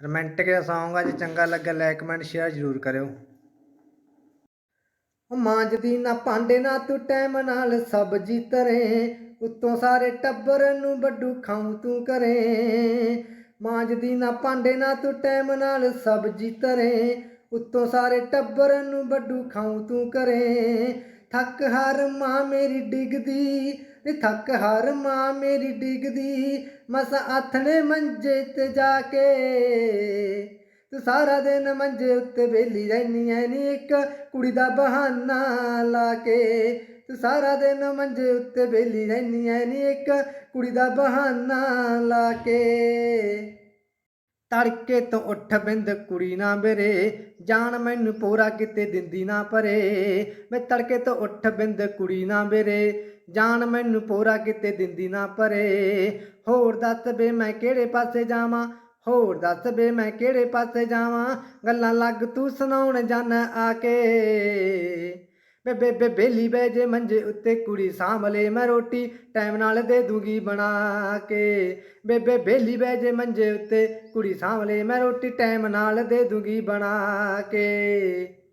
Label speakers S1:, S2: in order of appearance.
S1: Romantic ਜਿਹਾ ਆ ਜੇ ਚੰਗਾ ਲੱਗਾ ਲਾਈਕ ਕਮੈਂਟ ਸ਼ੇਅਰ ਜ਼ਰੂਰ ਕਰਿਓ। ਉਹ ਮਾਂਜਦੀ ਨਾ ਭਾਂਡੇ ਨਾ ਤੂੰ ਟਾਈਮ ਨਾਲ ਸਬਜ਼ੀ ਤਰੇ ਉੱਤੋਂ ਸਾਰੇ ਟੱਬਰ ਨੂੰ ਵੱਡੂ ਖਾਉ ਤੂੰ ਕਰੇ। ਮਾਂਜਦੀ ਨਾ ਭਾਂਡੇ ਨਾ ਤੂੰ ਟਾਈਮ ਨਾਲ ਸਬਜ਼ੀ ਤਰੇ ਉੱਤੋਂ ਸਾਰੇ ਟੱਬਰ ਨੂੰ ਵੱਡੂ ਖਾਉ ਤੂੰ ਕਰੇ। ਥੱਕ ਹਰ ਮਾਂ ਮੇਰੀ ਡਿੱਗਦੀ ਨੀ ਥੱਕ ਹਰ ਮਾਂ ਮੇਰੀ ਡਿੱਗਦੀ, ਮਸਾਂ ਆਥਣੇ ਮੰਜੇ ਤੇ ਜਾ ਕੇ। ਤੂੰ ਸਾਰਾ ਦਿਨ ਮੰਜੇ ਉੱਤੇ ਬੇਲੀ ਰਹਿਨੀ ਐ ਨੀ ਇੱਕ ਕੁੜੀ ਦਾ ਬਹਾਨਾ ਲਾ ਕੇ। ਤੂੰ ਸਾਰਾ ਦਿਨ ਮੰਜੇ ਉੱਤੇ ਬੇਲੀ ਰਹਿਨੀ ਐ ਨੀ ਇੱਕ ਕੁੜੀ ਦਾ ਬਹਾਨਾ ਲਾ ਕੇ। ਤੜਕੇ ਤੋਂ ਉੱਠ ਬਿੰਦ ਕੁੜੀ ਨਾ ਬਰੇ ਜਾਨ ਮੈਨੂੰ ਪੂਰਾ ਕਿਤੇ ਦਿੰਦੀ ਨਾ ਪਰੇ। ਮੈਂ ਤੜਕੇ ਤੋਂ ਉੱਠ ਬਿੰਦ ਕੁੜੀ ਨਾ ਬਰੇ ਜਾਨ ਮੈਨੂੰ ਪੂਰਾ ਕਿਤੇ ਦਿੰਦੀ ਨਾ ਪਰੇ। ਹੋਰ ਦੱਸ ਬੇ ਮੈਂ ਕਿਹੜੇ ਪਾਸੇ ਜਾਵਾਂ? ਹੋਰ ਦੱਸ ਬੇ ਮੈਂ ਕਿਹੜੇ ਪਾਸੇ ਜਾਵਾਂ? ਗੱਲਾਂ ਲੱਗ ਤੂੰ ਸੁਣਾਉਣ ਜਾਣ ਆ ਕੇ। ਬੇਬੇ ਬੇ ਬੇਲੀ ਬੈ ਜੇ ਮੰਜੇ ਉੱਤੇ ਕੁੜੀ ਸਾਂਭਲੇ ਮੈਂ ਰੋਟੀ, ਟਾਈਮ ਨਾਲ ਦੇ ਦੂੰਗੀ ਬਣਾ ਕੇ। ਬੇਬੇ ਬੇਲੀ ਬੈ ਜੇ ਮੰਜੇ ਉੱਤੇ ਕੁੜੀ ਸਾਂਭਲੇ ਮੈਂ ਰੋਟੀ, ਟਾਈਮ ਨਾਲ ਦੇ ਦੂੰਗੀ ਬਣਾ ਕੇ।